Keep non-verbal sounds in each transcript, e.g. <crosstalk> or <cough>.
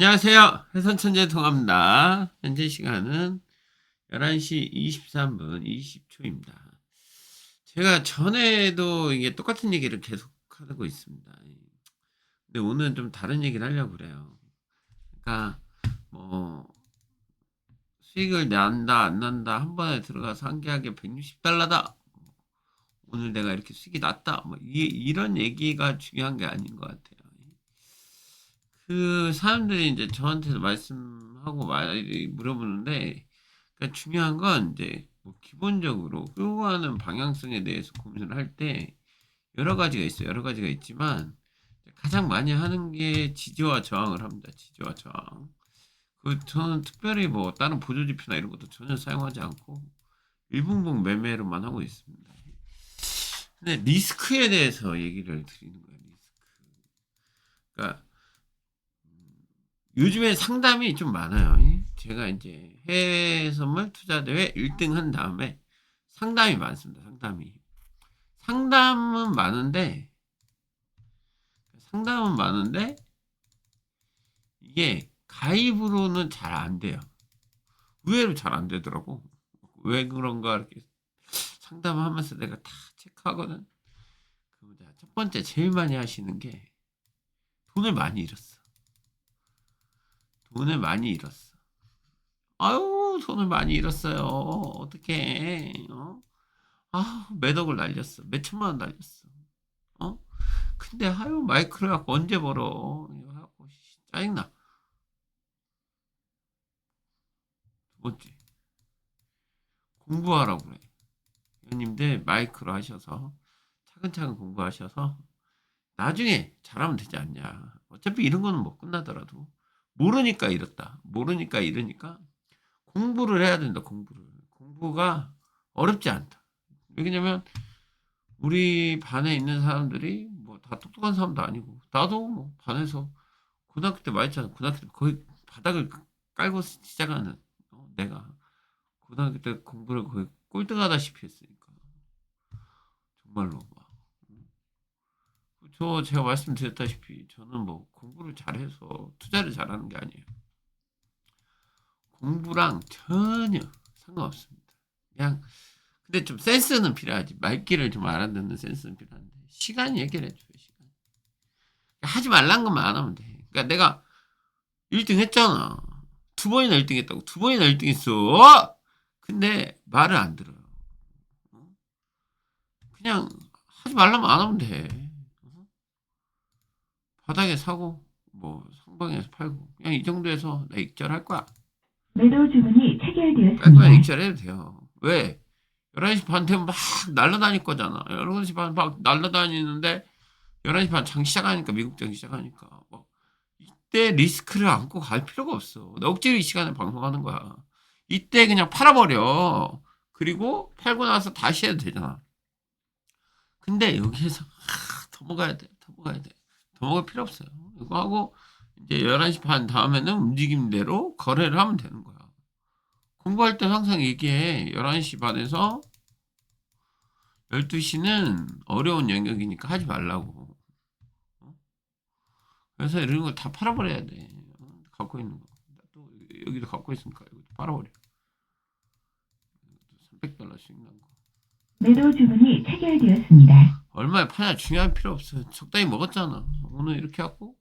안녕하세요. 해선천재 통합니다. 현재 시간은 11시 23분 20초입니다. 제가 전에도 이게 똑같은 얘기를 계속 하고 있습니다. 근데 오늘은 좀 다른 얘기를 하려고 그래요. 그러니까 뭐 수익을 난다 안 난다 한 번에 들어가서 한계하게 160달러다. 오늘 내가 이렇게 수익이 났다. 뭐 이, 이런 얘기가 중요한 게 아닌 것 같아요. 그 사람들이 이제 저한테도 말씀하고 많이 물어보는데 그러니까 중요한 건 이제 뭐 기본적으로 끌고 가는 방향성에 대해서 고민을 할 때 여러 가지가 있어요. 여러 가지가 있지만 가장 많이 하는 게 지지와 저항을 합니다. 지지와 저항. 그 저는 특별히 뭐 다른 보조 지표나 이런 것도 전혀 사용하지 않고 일분봉 매매로만 하고 있습니다. 근데 리스크에 대해서 얘기를 드리는 거예요. 리스크. 그러니까 요즘에 상담이 좀 많아요. 제가 이제 해외 선물 투자 대회 1등 한 다음에 상담이 많습니다. 상담이. 상담은 많은데 상담은 많은데 이게 가입으로는 잘 안 돼요. 의외로 잘 안 되더라고. 왜 그런가 이렇게 상담하면서 내가 다 체크하거든. 첫 번째 제일 많이 하시는 게 돈을 많이 잃었어. 돈을 많이 잃었어. 아유, 돈을 많이 잃었어요. 어떻게? 어? 아, 몇 억을 날렸어. 몇 천만 원 날렸어. 어? 근데 아유, 마이크로 갖고 언제 벌어? 씨, 짜증나. 두 번째. 공부하라고 그래. 회원님들 마이크로 하셔서 차근차근 공부하셔서 나중에 잘하면 되지 않냐. 어차피 이런 거는 뭐 끝나더라도 모르니까 이렇다. 모르니까 이러니까 공부를 해야 된다. 공부를. 공부가 어렵지 않다. 왜냐면 우리 반에 있는 사람들이 뭐 다 똑똑한 사람도 아니고 나도 뭐 반에서 고등학교 때 말했잖아. 고등학교 때 거의 바닥을 깔고 시작하는 어, 내가 고등학교 때 공부를 거의 꼴등하다시피 했으니까 정말로 막. 저 제가 말씀드렸다시피 저는 뭐 공부를 잘해서 투자를 잘하는 게 아니에요. 공부랑 전혀 상관없습니다. 그냥 근데 좀 센스는 필요하지. 말귀를 좀 알아듣는 센스는 필요한데 시간이 해결해줘요. 시간. 하지 말란 것만 안 하면 돼. 그러니까 내가 1등 했잖아. 두 번이나 1등 했다고. 두 번이나 1등 했어. 근데 말을 안 들어요. 어? 그냥 하지 말라면 안 하면 돼. 어? 바닥에 사고 뭐 상방에서 팔고 그냥 이 정도에서 나 익절할 거야. 매도 주문이 깔끔하게 체결되었습니다. 익절해도 돼요. 왜? 11시 반 되면 막 날라다닐 거잖아. 11시 반 막 날라다니는데 11시 반 장 시작하니까 미국 장 시작하니까 뭐 이때 리스크를 안고 갈 필요가 없어. 나 억지로 이 시간에 방송하는 거야. 이때 그냥 팔아버려. 그리고 팔고 나서 다시 해도 되잖아. 근데 여기에서 하, 더 먹어야 돼. 더 먹어야 돼. 더 먹을 필요 없어요. 이거 하고 이제 11시 반 다음에는 움직임대로 거래를 하면 되는 거야. 공부할 때 항상 얘기해. 11시 반에서 12시는 어려운 영역이니까 하지 말라고. 어? 그래서 이런 거다 팔아버려야 돼. 어? 갖고 있는 거. 또 여기도 갖고 있으니까 이것도 팔아버려. 300달러 수익 난 거. 매도 주문이 체결되었습니다. 얼마에 파냐 중요한 필요 없어요. 적당히 먹었잖아. 오늘 이렇게 하고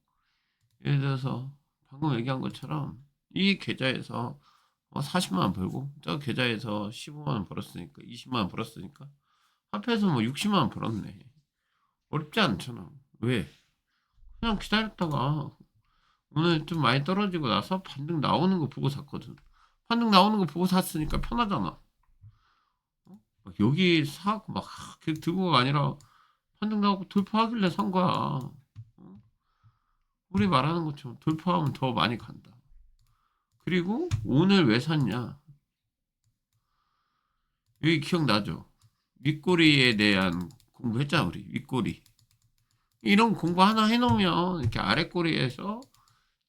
예를 들어서 방금 얘기한 것처럼 이 계좌에서 어, 40만 원 벌고 저 계좌에서 15만 원 벌었으니까 20만 원 벌었으니까 합해서 뭐 60만 원 벌었네. 어렵지 않잖아. 왜? 그냥 기다렸다가 오늘 좀 많이 떨어지고 나서 반등 나오는 거 보고 샀거든. 반등 나오는 거 보고 샀으니까 편하잖아. 어? 막 여기 사고 막 계속 들고 가 아니라 반등 나오고 돌파하길래 산 거야. 어? 우리 말하는 것처럼 돌파하면 더 많이 간다. 그리고 오늘 왜 샀냐? 여기 기억나죠? 윗꼬리에 대한 공부했잖아, 우리. 윗꼬리. 이런 공부 하나 해놓으면 이렇게 아랫꼬리에서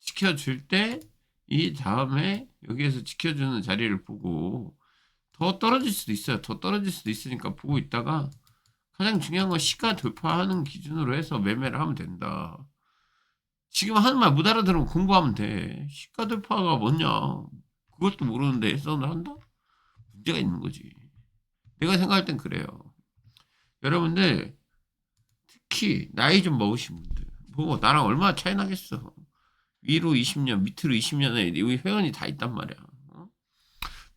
지켜줄 때 이 다음에 여기에서 지켜주는 자리를 보고 더 떨어질 수도 있어요. 더 떨어질 수도 있으니까 보고 있다가 가장 중요한 건 시가 돌파하는 기준으로 해서 매매를 하면 된다. 지금 하는 말 못 알아들으면 공부하면 돼. 시가 돌파가 뭐냐. 그것도 모르는데 애써를 한다? 문제가 있는 거지. 내가 생각할 땐 그래요. 여러분들, 특히 나이 좀 먹으신 분들. 뭐, 나랑 얼마나 차이 나겠어. 위로 20년, 밑으로 20년에 우리 회원이 다 있단 말이야.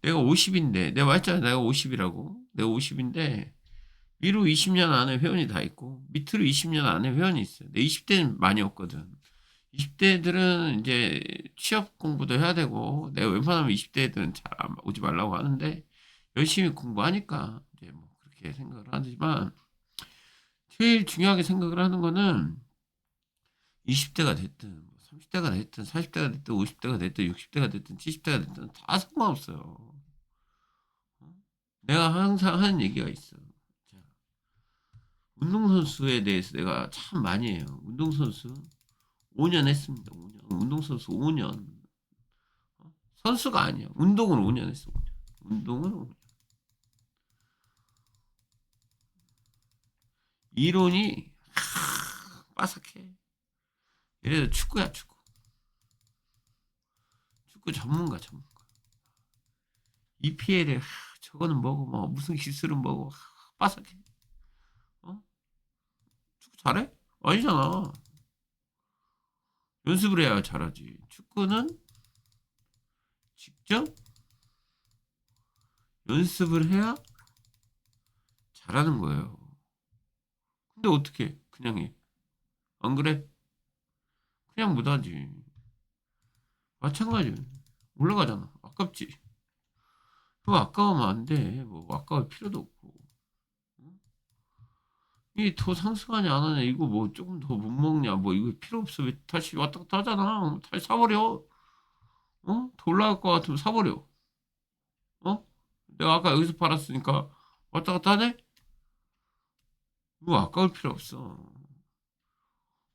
어? 내가 50인데, 내가 말했잖아. 내가 50이라고. 내가 50인데, 위로 20년 안에 회원이 다 있고, 밑으로 20년 안에 회원이 있어요. 내 20대는 많이 없거든. 20대들은 이제 취업 공부도 해야 되고, 내가 웬만하면 20대들은 잘안 오지 말라고 하는데, 열심히 공부하니까, 이제 뭐 그렇게 생각을 하지만, 제일 중요하게 생각을 하는 거는, 20대가 됐든, 30대가 됐든, 40대가 됐든, 50대가 됐든, 60대가 됐든, 70대가 됐든, 다 상관없어요. 내가 항상 하는 얘기가 있어. 자, 운동선수에 대해서 내가 참 많이 해요. 운동선수 5년 했습니다. 5년. 운동선수 5년. 어? 선수가 아니야. 운동을 5년 했어. 5년. 운동을 5년. 이론이 하, 빠삭해. 예를 들어 축구야 축구. 축구 전문가 전문가. EPL에 하, 저거는 뭐고 뭐 무슨 기술은 뭐고 하, 빠삭해. 어? 축구 잘해? 아니잖아. 연습을 해야 잘하지. 축구는 직접 연습을 해야 잘하는 거예요. 근데 어떻게 그냥 해? 안 그래? 그냥 못하지. 마찬가지. 올라가잖아. 아깝지. 그거 아까우면 안 돼. 뭐 아까울 필요도 없고. 이게 더 상승하냐 안 하냐 이거 뭐 조금 더 못 먹냐 뭐 이거 필요 없어 왜 다시 왔다 갔다 하잖아 다시 사버려 어? 더 올라갈 것 같으면 사버려 어? 내가 아까 여기서 팔았으니까 왔다 갔다 하네? 이거 아까울 필요 없어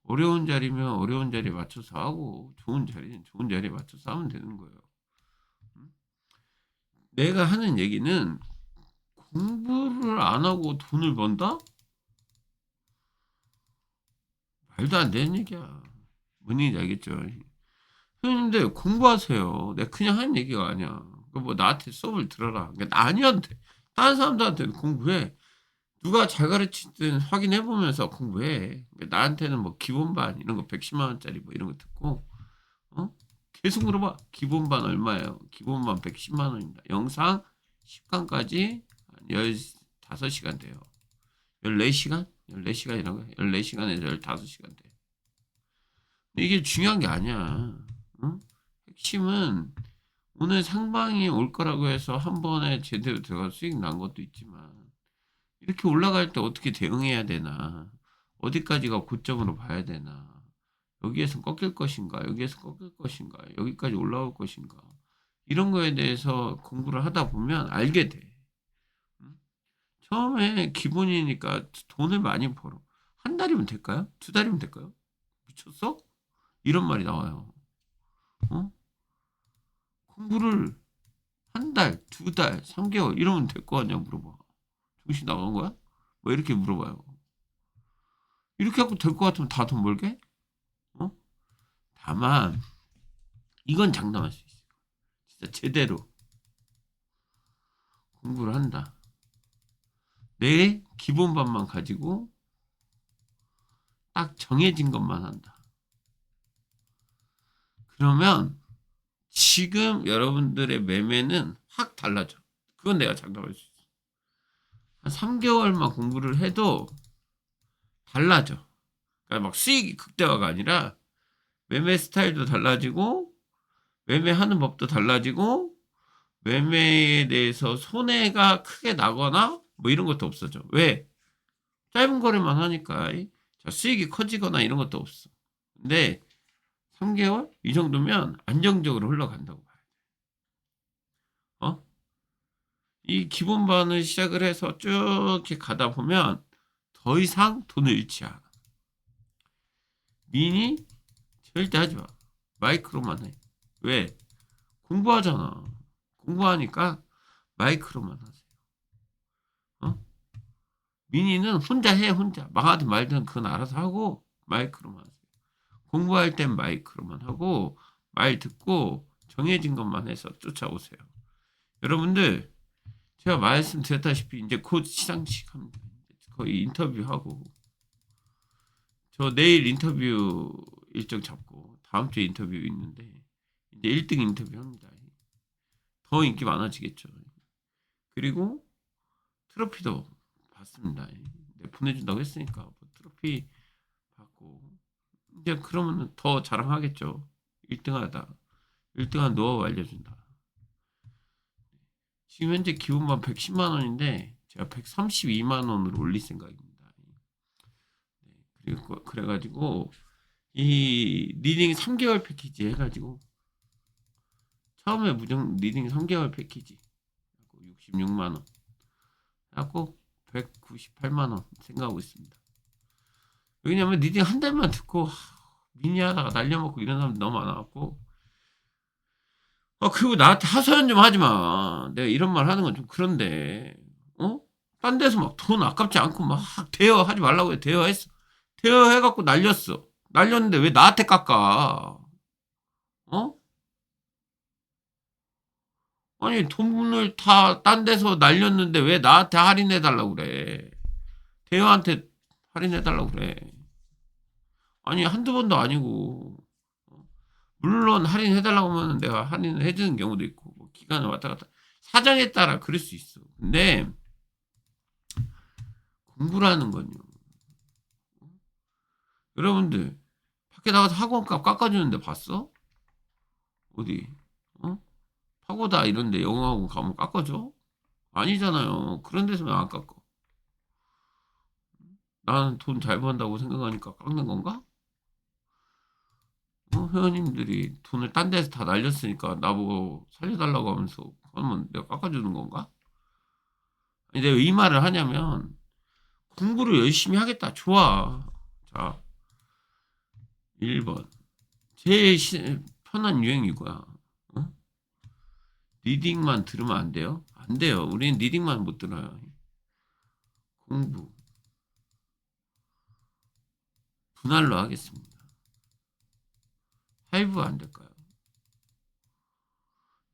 어려운 자리면 어려운 자리에 맞춰서 하고 좋은 자리는 좋은 자리에 맞춰서 하면 되는 거예요 음? 내가 하는 얘기는 공부를 안 하고 돈을 번다? 말도 안 되는 얘기야. 뭔 얘기인지 알겠죠? 형님들 공부하세요. 내가 그냥 하는 얘기가 아니야. 그뭐 나한테 수업을 들어라. 그러니까 아니한테 다른 사람들한테 공부해. 누가 잘 가르치든 확인해 보면서 공부해. 그러니까 나한테는 뭐 기본반 이런 거 110만 원짜리 뭐 이런 거 듣고 어? 계속 물어봐. 기본반 얼마예요? 기본반 110만 원입니다. 영상 10강까지 15시간 돼요. 14시간? 14시간이라고 요 14시간에서 15시간 돼. 이게 중요한 게 아니야. 응? 핵심은 오늘 상방이 올 거라고 해서 한 번에 제대로 들어가 수익 난 것도 있지만 이렇게 올라갈 때 어떻게 대응해야 되나 어디까지가 고점으로 봐야 되나 여기에서 꺾일 것인가 여기에서 꺾일 것인가 여기까지 올라올 것인가 이런 거에 대해서 공부를 하다 보면 알게 돼. 응? 처음에 기본이니까 돈을 많이 벌어. 한 달이면 될까요? 두 달이면 될까요? 미쳤어? 이런 말이 나와요. 어? 공부를 한 달, 두 달, 3개월 이러면 될 거 아니야 물어봐. 정신 나간 거야? 뭐 이렇게 물어봐요. 이렇게 하고 될 것 같으면 다 돈 벌게? 어? 다만 이건 장담할 수 있어. 진짜 제대로 공부를 한다. 내 기본반만 가지고 딱 정해진 것만 한다. 그러면 지금 여러분들의 매매는 확 달라져. 그건 내가 장담할 수 있어. 한 3개월만 공부를 해도 달라져. 그러니까 막 수익이 극대화가 아니라 매매 스타일도 달라지고 매매하는 법도 달라지고 매매에 대해서 손해가 크게 나거나 뭐 이런 것도 없어져. 왜? 짧은 거래만 하니까 자, 수익이 커지거나 이런 것도 없어. 근데 3개월 이 정도면 안정적으로 흘러간다고 봐야 돼. 어? 이 기본반을 시작을 해서 쭉 이렇게 가다 보면 더 이상 돈을 잃지 않아. 미니 절대 하지 마. 마이크로만 해. 왜? 공부하잖아. 공부하니까 마이크로만 하세요. 어? 미니는 혼자 해, 혼자. 망하든 말든 그건 알아서 하고 마이크로만 하세요. 공부할 땐 마이크로만 하고 말 듣고 정해진 것만 해서 쫓아오세요. 여러분들 제가 말씀드렸다시피 이제 곧 시상식 합니다. 거의 인터뷰하고 저 내일 인터뷰 일정 잡고 다음 주에 인터뷰 있는데 이제 1등 인터뷰 합니다. 더 인기 많아지겠죠. 그리고 트로피도 받습니다. 네, 보내준다고 했으니까 뭐 트로피 받고 이제 그러면 더 자랑하겠죠. 1등하다. 1등한 노하우 알려준다. 지금 현재 기본만 110만 원인데 제가 132만 원으로 올릴 생각입니다. 네, 그리고 그래가지고 이 리딩 3개월 패키지 해가지고 처음에 무정 리딩 3개월 패키지 66만 원 하고 198만 원 생각하고 있습니다. 왜냐면 리딩 한 달만 듣고 하, 미니 하다가 날려먹고 이런 사람 너무 많아갖고 아 그리고 나한테 하소연 좀 하지 마. 내가 이런 말 하는 건 좀 그런데 어? 딴 데서 막 돈 아깝지 않고 막 대여하지 말라고 해 대여했어. 대여해갖고 날렸어. 날렸는데 왜 나한테 깎아? 어? 아니 돈을 다 딴 데서 날렸는데 왜 나한테 할인해 달라고 그래? 대여한테 할인해 달라고 그래. 아니 한두 번도 아니고 어? 물론 할인해 달라고 하면 내가 할인을 해주는 경우도 있고 뭐 기간을 왔다 갔다 사정에 따라 그럴 수 있어. 근데 공부라는 건요. 어? 여러분들 밖에 나가서 학원값 깎아주는데 봤어? 어디? 어? 파고다 이런데 영어학원 가면 깎아줘? 아니잖아요. 그런 데서 왜안 깎아? 나는 돈 잘 번다고 생각하니까 깎는 건가? 어, 회원님들이 돈을 딴 데서 다 날렸으니까 나보고 살려달라고 하면서 그러면 내가 깎아주는 건가? 내가 왜이 말을 하냐면 공부를 열심히 하겠다. 좋아. 자, 1번. 제일 시- 편한 유행이 뭐야? 어? 리딩만 들으면 안 돼요? 안 돼요. 우리는 리딩만 못 들어요. 공부. 분할로 하겠습니다. 하이브 안 될까요?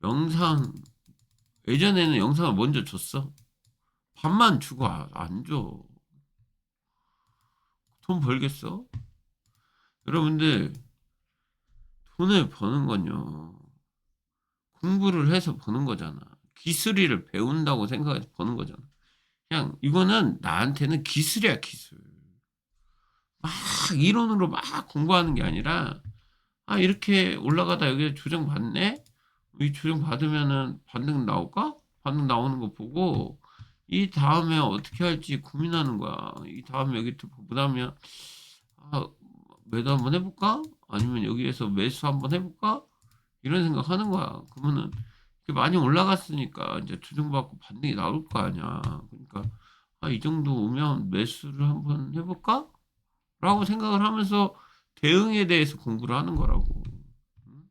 영상 예전에는 영상을 먼저 줬어. 반만 주고 아- 안 줘. 돈 벌겠어? 여러분들 돈을 버는 건요. 공부를 해서 버는 거잖아. 기술이를 배운다고 생각해서 버는 거잖아. 그냥 이거는 나한테는 기술이야 기술. 막 이론으로 막 공부하는 게 아니라 아 이렇게 올라가다 여기 조정 받네. 이 조정 받으면은 반등 나올까? 반등 나오는 거 보고 이 다음에 어떻게 할지 고민하는 거야. 이 다음에 여기 또 보다면 아 매도 한번 해볼까? 아니면 여기에서 매수 한번 해볼까? 이런 생각 하는 거야. 그러면은 많이 올라갔으니까 이제 조정받고 반등이 나올 거 아니야. 그러니까 아, 이 정도 오면 매수를 한번 해볼까? 라고 생각을 하면서 대응에 대해서 공부를 하는 거라고. 응?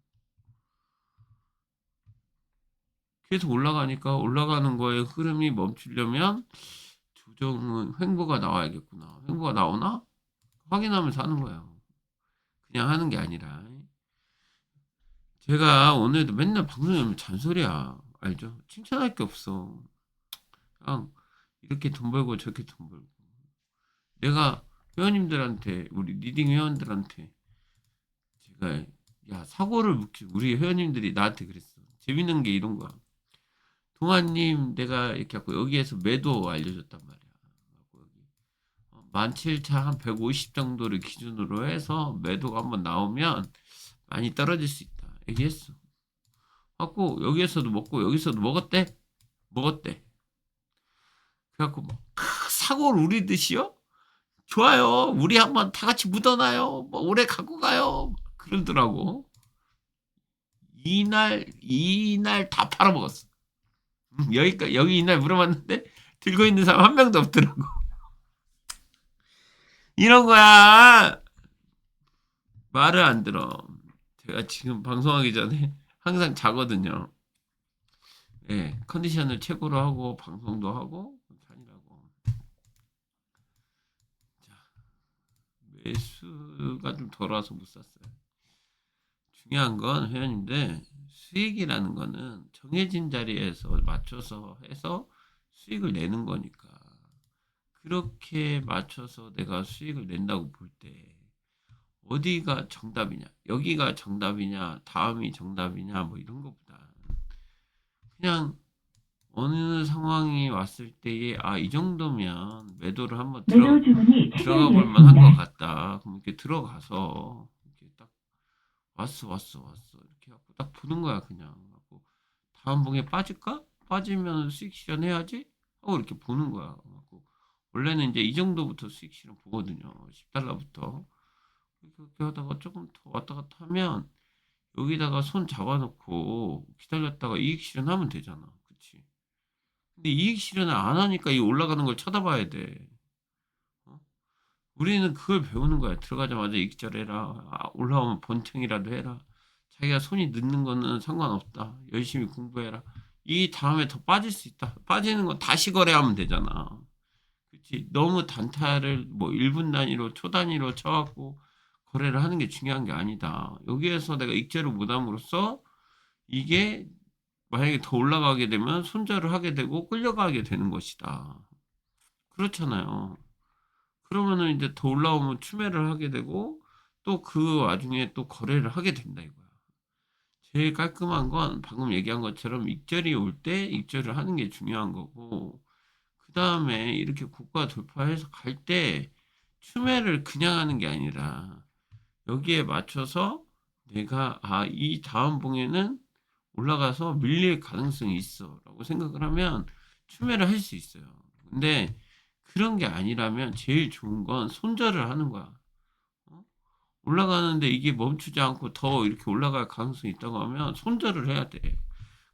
계속 올라가니까 올라가는 거에 흐름이 멈추려면 조정은 횡보가 나와야겠구나. 횡보가 나오나? 확인하면서 하는 거예요. 그냥 하는 게 아니라. 제가 오늘도 맨날 방송에 오면 잔소리야. 알죠? 칭찬할 게 없어. 그냥 이렇게 돈 벌고 저렇게 돈 벌고. 내가 회원님들한테, 우리 리딩 회원들한테 제가 야, 사고를 묵히 우리 회원님들이 나한테 그랬어. 재밌는 게 이런 거야. 동아님, 내가 이렇게 하고 여기에서 매도 알려줬단 말이야. 17,000, 한150 정도를 기준으로 해서 매도가 한번 나오면 많이 떨어질 수 있다. 얘기했어. 갖고 여기에서도 먹고 여기서도 먹었대. 먹었대. 그래갖고 막 크, 사고를 우리듯이요? 좋아요. 우리 한번 다 같이 묻어놔요. 뭐 오래 갖고 가요. 그러더라고. 이날 이날 다 팔아먹었어. 음, 여기까 여기 이날 물어봤는데 들고 있는 사람 한 명도 없더라고. 이런 거야. 말을 안 들어. 제가 지금 방송하기 전에 <laughs> 항상 자거든요. 예, 컨디션을 최고로 하고 방송도 하고 다니라고. 자, 매수가 좀 덜어서 못 샀어요. 중요한 건 회원님들 수익이라는 거는 정해진 자리에서 맞춰서 해서 수익을 내는 거니까 그렇게 맞춰서 내가 수익을 낸다고 볼 때 어디가 정답이냐 여기가 정답이냐 다음이 정답이냐 뭐 이런 것보다 그냥 어느 상황이 왔을 때에 아 이 정도면 매도를 한번 들어 들어가 볼 만한 것. 같다. 그럼 이렇게 들어가서 이렇게 딱 왔어 왔어 왔어 이렇게 하고 딱 보는 거야 그냥 하고 다음 봉에 빠질까? 빠지면 수익 실현해야지 하고 이렇게 보는 거야. 원래는 이제 이 정도부터 수익 실현 보거든요. 10달러부터 그렇게 하다가 조금 더 왔다 갔다 하면 여기다가 손 잡아놓고 기다렸다가 이익 실현하면 되잖아. 그치? 근데 이익 실현을 안 하니까 이 올라가는 걸 쳐다봐야 돼. 어? 우리는 그걸 배우는 거야. 들어가자마자 익절해라. 아, 올라오면 본청이라도 해라. 자기가 손이 늦는 거는 상관없다. 열심히 공부해라. 이 다음에 더 빠질 수 있다. 빠지는 거 다시 거래하면 되잖아. 그치? 너무 단타를 뭐 1분 단위로 초 단위로 쳐갖고 거래를 하는 게 중요한 게 아니다. 여기에서 내가 익절을 못함으로써 이게 만약에 더 올라가게 되면 손절을 하게 되고 끌려가게 되는 것이다. 그렇잖아요. 그러면은 이제 더 올라오면 추매를 하게 되고 또 그 와중에 또 거래를 하게 된다 이거야. 제일 깔끔한 건 방금 얘기한 것처럼 익절이 올 때 익절을 하는 게 중요한 거고 그 다음에 이렇게 고가 돌파해서 갈 때 추매를 그냥 하는 게 아니라 여기에 맞춰서 내가 아 이 다음 봉에는 올라가서 밀릴 가능성이 있어 라고 생각을 하면 추매를 할 수 있어요. 근데 그런 게 아니라면 제일 좋은 건 손절을 하는 거야. 어? 올라가는데 이게 멈추지 않고 더 이렇게 올라갈 가능성이 있다고 하면 손절을 해야 돼.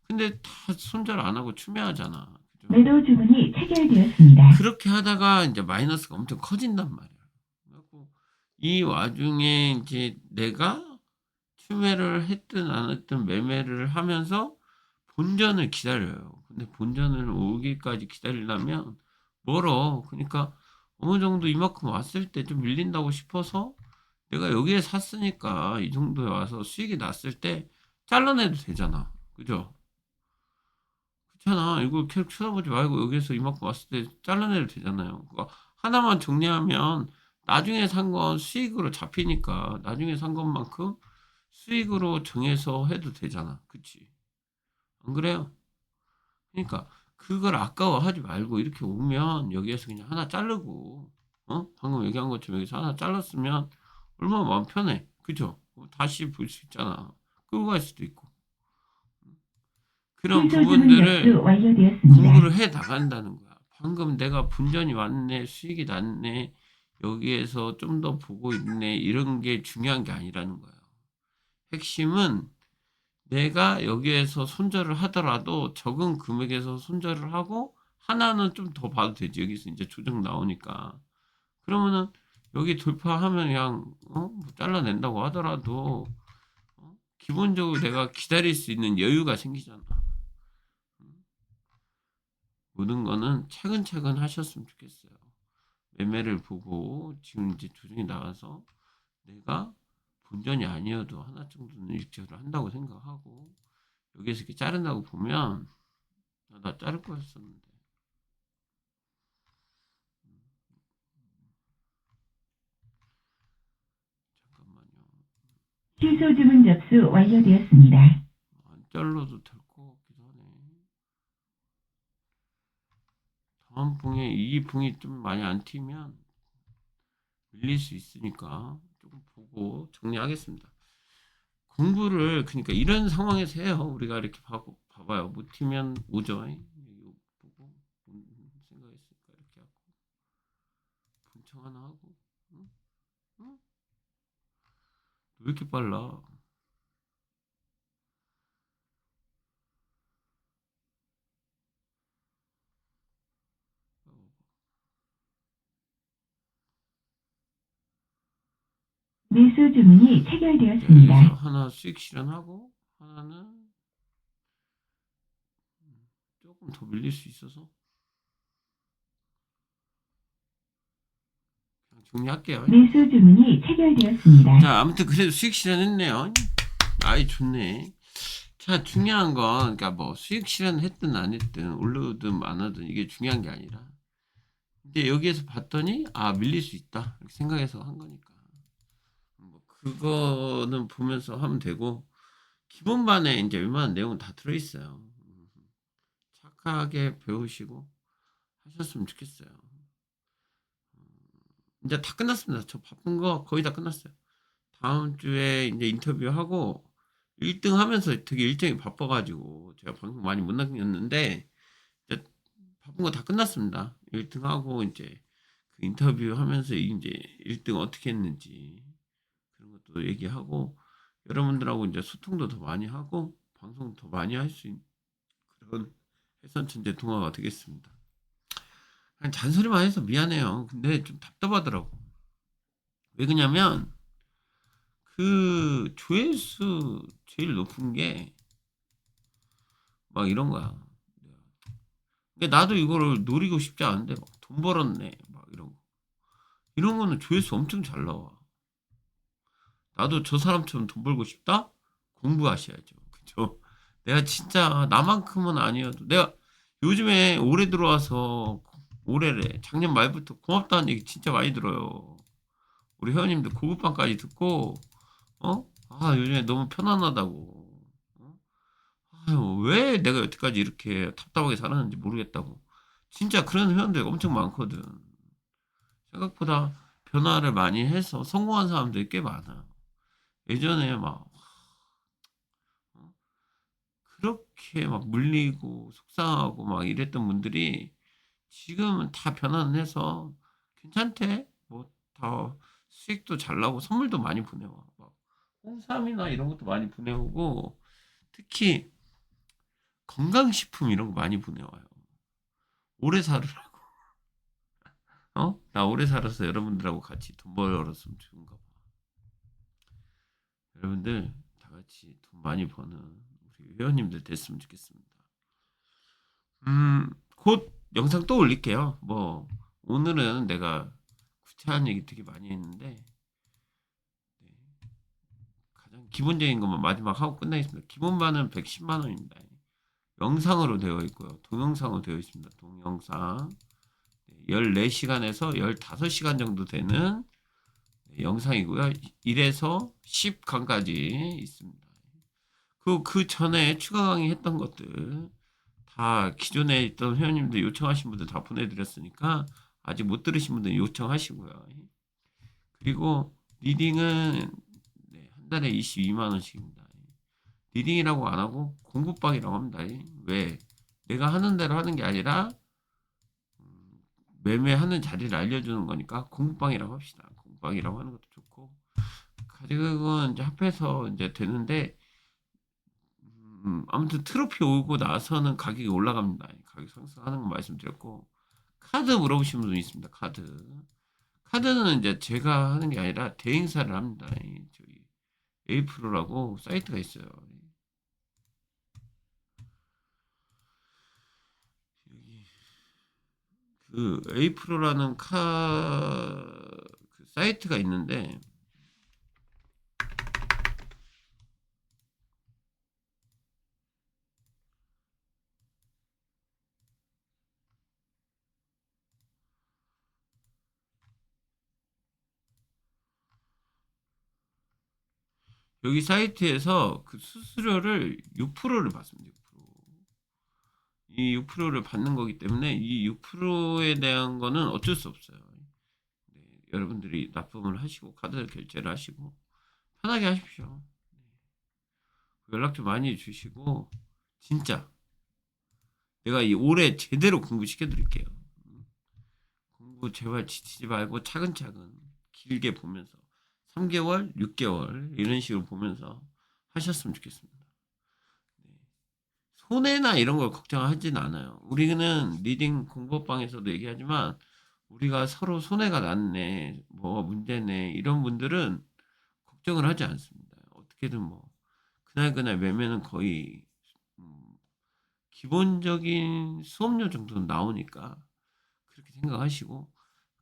근데 다 손절 안 하고 추매하잖아. 매도 주문이 체결되었습니다. 그렇게 하다가 이제 마이너스가 엄청 커진단 말이야. 그래갖고 이 와중에 이제 내가 추매를 했든 안 했든 매매를 하면서 본전을 기다려요. 근데 본전을 오기까지 기다리려면 멀어. 그러니까 어느 정도 이만큼 왔을 때 좀 밀린다고 싶어서 내가 여기에 샀으니까 이 정도에 와서 수익이 났을 때 잘라내도 되잖아. 그죠? 그렇잖아. 이거 계속 쳐다보지 말고 여기에서 이만큼 왔을 때 잘라내도 되잖아요. 그거 하나만 정리하면 나중에 산 건 수익으로 잡히니까 나중에 산 것만큼 수익으로 정해서 해도 되잖아. 그치? 안 그래요? 그러니까 그걸 아까워하지 말고 이렇게 오면 여기에서 그냥 하나 자르고 어? 방금 얘기한 것처럼 여기서 하나 잘랐으면 얼마나 마음 편해. 그죠? 다시 볼 수 있잖아. 끌고 갈 수도 있고. 그런 부분들을. 공부를 해 나간다는 거야. 방금 내가 분전이 왔네, 수익이 났네, 여기에서 좀 더 보고 있네, 이런 게 중요한 게 아니라는 거야. 핵심은 내가 여기에서 손절을 하더라도 적은 금액에서 손절을 하고 하나는 좀 더 봐도 되지. 여기서 이제 조정 나오니까. 그러면은 여기 돌파하면 그냥 어? 뭐 잘라낸다고 하더라도 어? 기본적으로 내가 기다릴 수 있는 여유가 생기잖아. 모든 거는 차근차근 하셨으면 좋겠어요. 매매를 보고 지금 이제 조정이 나와서 내가 본전이 아니어도 하나 정도는 일절을 한다고 생각하고 여기에서 이렇게 자른다고 보면 아, 나 자를 거였었는데 잠깐만요 취소 주문 접수 완료되었습니다. 안 잘라도 될 것 같기도 하네 다음 봉에 이 봉이 좀 많이 안 튀면 밀릴 수 있으니까 조금 보고 정리하겠습니다. 공부를 그러니까 이런 상황에서 해요. 우리가 이렇게 봐, 봐봐요. 못 튀면 오죠. 보고 음, 생각했으니까 이렇게 하고 분청 하나 하고 응? 응? 왜 이렇게 빨라? 매수 주문이 여기서 체결되었습니다. 하나 수익 실현하고 하나는 조금 더 밀릴 수 있어서 정리할게요. 매수 주문이 체결되었습니다. 자, 아무튼 그래도 수익 실현했네요. 아이 좋네. 자, 중요한 건 그러니까 뭐 수익 실현했든 안 했든 오르든 안 하든 이게 중요한 게 아니라 이제 여기에서 봤더니 아 밀릴 수 있다 이렇게 생각해서 한 거니까 뭐 그거는 보면서 하면 되고 기본반에 이제 웬만한 내용은 다 들어있어요. 음, 착하게 배우시고 하셨으면 좋겠어요. 음, 이제 다 끝났습니다. 저 바쁜 거 거의 다 끝났어요. 다음 주에 이제 인터뷰하고 1등 하면서 되게 일정이 바빠가지고 제가 방송 많이 못 남겼는데 이제 바쁜 거 다 끝났습니다. 1등 하고 이제 그 인터뷰 하면서 이제 1등 어떻게 했는지 것도 얘기하고 여러분들하고 이제 소통도 더 많이 하고 방송 더 많이 할 수 있는 그런 해선천재 동화가 되겠습니다. 그냥 잔소리만 해서 미안해요. 근데 좀 답답하더라고. 왜 그러냐면 그 조회수 제일 높은 게 막 이런 거야. 근데 나도 이거를 노리고 싶지 않은데 막 돈 벌었네 막 이런 거. 이런 거는 조회수 엄청 잘 나와. 나도 저 사람처럼 돈 벌고 싶다? 공부하셔야죠. 그죠? <laughs> 내가 진짜 나만큼은 아니어도 내가 요즘에 올해 들어와서 올해래 작년 말부터 고맙다는 얘기 진짜 많이 들어요. 우리 회원님들 고급방까지 듣고 어? 아 요즘에 너무 편안하다고 어? 아유 왜 내가 여태까지 이렇게 답답하게 살았는지 모르겠다고 진짜 그런 회원들 엄청 많거든 생각보다 변화를 많이 해서 성공한 사람들이 꽤 많아 예전에 막 어? 그렇게 막 물리고 속상하고 막 이랬던 분들이 지금은 다 변화는 해서 괜찮대 뭐 다 수익도 잘 나고 선물도 많이 보내와 막 홍삼이나 이런 것도 많이 보내오고 특히 건강식품 이런 거 많이 보내와요. 오래 살으라고. <laughs> 어? 나 오래 살아서 여러분들하고 같이 돈 벌었으면 좋은가 봐. 여러분들 다 같이 돈 많이 버는 우리 회원님들 됐으면 좋겠습니다. 음, 곧 영상 또 올릴게요. 뭐 오늘은 내가 구체한 얘기 되게 많이 했는데 네. 가장 기본적인 것만 마지막 하고 끝내겠습니다. 기본반은 110만 원입니다. 영상으로 되어 있고요. 동영상으로 되어 있습니다. 동영상 14시간에서 15시간 정도 되는 네, 영상이고요. 1에서 10 강까지 있습니다. 그, 그 전에 추가 강의 했던 것들 다 기존에 있던 회원님들 요청하신 분들 다 보내드렸으니까 아직 못 들으신 분들 요청하시고요. 그리고 리딩은 네, 한 달에 22만 원씩입니다. 리딩이라고 안 하고 공부방이라고 합니다. 왜? 내가 하는 대로 하는 게 아니라 음, 매매하는 자리를 알려주는 거니까 공부방이라고 합시다. 공부방이라고 하는 것도 좋고 가격은 이제 합해서 이제 되는데 음, 아무튼 트로피 오고 나서는 가격이 올라갑니다. 가격 상승하는 거 말씀드렸고 카드 물어보시는 분이 있습니다. 카드. 카드는 이제 제가 하는 게 아니라 대행사를 합니다. 이 저기 에이프로라고 사이트가 있어요. 그 에이프로라는 카그 사이트가 있는데 여기 사이트에서 그 수수료를 6%를 받습니다. 6%. 이 6%를 받는 거기 때문에 이 6%에 대한 거는 어쩔 수 없어요. 네, 여러분들이 납품을 하시고 카드 결제를 하시고 편하게 하십시오. 네. 연락 좀 많이 주시고 진짜 내가 이 올해 제대로 공부 시켜 드릴게요. 음. 공부 제발 지치지 말고 차근차근 길게 보면서 3개월, 6개월 이런 식으로 보면서 하셨으면 좋겠습니다. 네. 손해나 이런 걸 걱정하진 않아요. 우리는 리딩 공부방에서도 얘기하지만 우리가 서로 손해가 났네, 뭐 문제네 이런 분들은 걱정을 하지 않습니다. 어떻게든 뭐 그날 그날 매매는 거의 음, 기본적인 수업료 정도는 나오니까 그렇게 생각하시고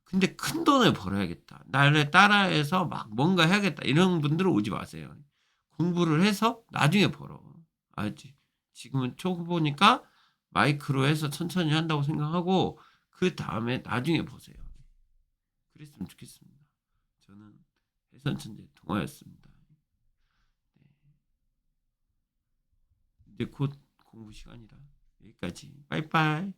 근데 큰 돈을 벌어야겠다. 나를 따라해서 막 뭔가 해야겠다. 이런 분들은 오지 마세요. 공부를 해서 나중에 벌어. 알지? 지금은 초보니까 마이크로 해서 천천히 한다고 생각하고 그 다음에 나중에 보세요. 그랬으면 좋겠습니다. 저는 해선천재 동아였습니다. 네. 이제 곧 공부 시간이라 여기까지. 빠이빠이.